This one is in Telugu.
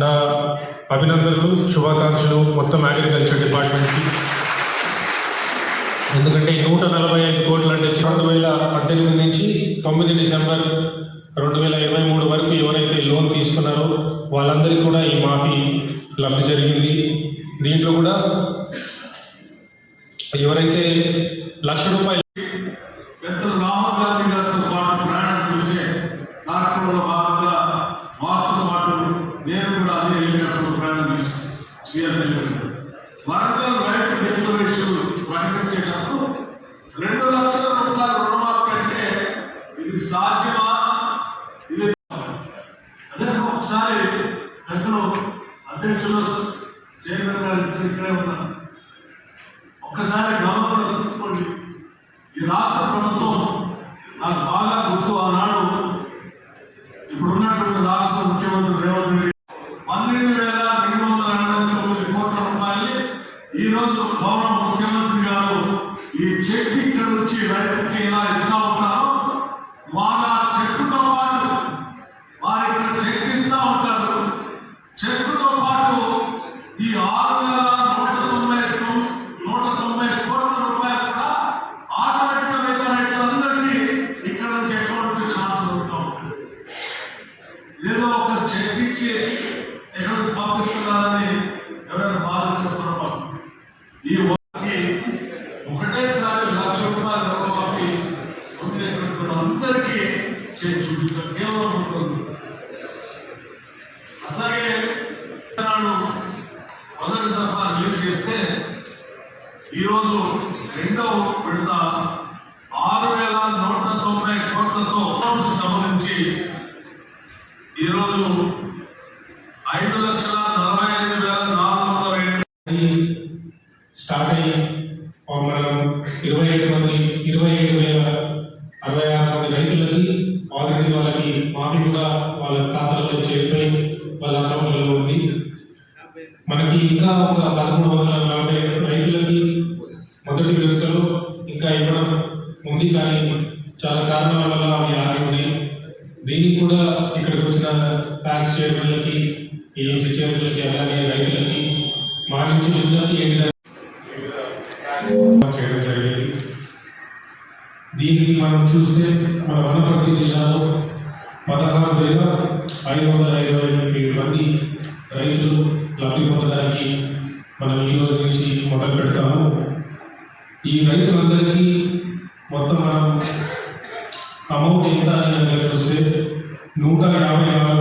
నా అభినందనలు శుభాకాంక్షలు మొత్తం అగ్రికల్చర్ డిపార్ట్మెంట్కి ఎందుకంటే నూట నలభై ఐదు కోట్లు అంటే రెండు వేల పద్దెనిమిది నుంచి తొమ్మిది డిసెంబర్ రెండు వేల ఇరవై మూడు వరకు ఎవరైతే లోన్ తీసుకున్నారో వాళ్ళందరికీ కూడా ఈ మాఫీ లబ్ధి జరిగింది. దీంట్లో కూడా ఎవరైతే లక్ష రూపాయలు రాహుల్ గాంధీ వరంగల్ రైతు డిక్లరేషన్ ప్రకటించేటప్పుడు రెండు లక్షల రూపాయల రుణమాఫీ అంటే ఇది సాధ్యమా ఇది అదే ఒకసారి పెద్దలు అధ్యక్షులు చైర్మన్ గారు ఇద్దరు ఇక్కడే ఉన్నారు ఒక్కసారి గవర్నర్ తెలుసుకోండి ఈ రాష్ట్ర ప్రభుత్వం నాకు బాగా గుర్తు ఆనాడు ఇప్పుడు ఉన్నటువంటి రాష్ట్ర ముఖ్యమంత్రి రేవంత్ రెడ్డి పన్నెండు వేల రెండు వందల ఎనభై తొమ్మిది కోట్ల రూపాయలు ఈ రోజు గౌరవ ముఖ్యమంత్రి గారు ఈ చెక్ ఇక్కడ నుంచి రైతుకి ఇలా ఇస్తా ఉంటారు వాళ్ళ చెట్టుతో పాటు వారి ఇక్కడ చెక్ ఇస్తా ఉంటారు. చెక్కుతో పాటు ఈ ఆరు వేల నూట తొంభై నూట తొంభై కోట్ల రూపాయలు కూడా ఆటోమేటిక్గా వేసిన రైతులందరికీ ఇక్కడ నుంచి అకౌంట్ నుంచి ఛాన్స్ అవుతా ఉంటుంది. ఏదో ఒక చెక్ ఇచ్చి ఎక్కడికి పంపిస్తున్నారని ఎవరైనా బాధిస్తున్నారు ఈ వారికి ఒకటేసారి లక్ష రూపాయల రుణమాఫీ పొందేటువంటి అందరికీ చేసి చూపించారు కేవలం ఉంటుంది అలాగే మొదటి దఫా రిలీజ్ చేస్తే ఈరోజు రెండవ విడత ఆరు వేల నూట తొంభై కోట్లతో సంబంధించి ఈరోజు ఐదు లక్షల నలభై ఐదు వేల నాలుగు వందల స్టార్ట్ అయ్యి మనం ఇరవై ఏడు మంది ఇరవై ఏడు వేల అరవై ఆరు మంది రైతులకి ఆల్రెడీ వాళ్ళకి మాఫీ కూడా వాళ్ళ ఖాతాలో చేరిపోయి వాళ్ళ అకౌంట్లలో ఉంది. మనకి ఇంకా ఒక పదమూడు వందల నలభై రైతులకి మొదటి విడతలో ఇంకా ఇవ్వడం ఉంది కానీ చాలా కారణాల వల్ల అవి ఆగి ఉన్నాయి. దీనికి కూడా ఇక్కడికి వచ్చిన ట్యాక్స్ చైర్మన్లకి ఏఎంసీ చైర్మన్లకి అలాగే రైతులకి మా నుంచి అందరికీ చేయడం జరిగింది. దీనికి మనం చూస్తే మన వనపర్తి జిల్లాలో పదహారు వేల ఐదు వందల ఇరవై ఏడు మంది రైతులు లబ్ధి పొందడానికి మనం ఈ రోజు నుంచి మొదలు పెడతాము ఈ రైతులందరికీ మొత్తం మనం అమౌంట్ ఎంత అని చూస్తే నూట యాభై ఆరు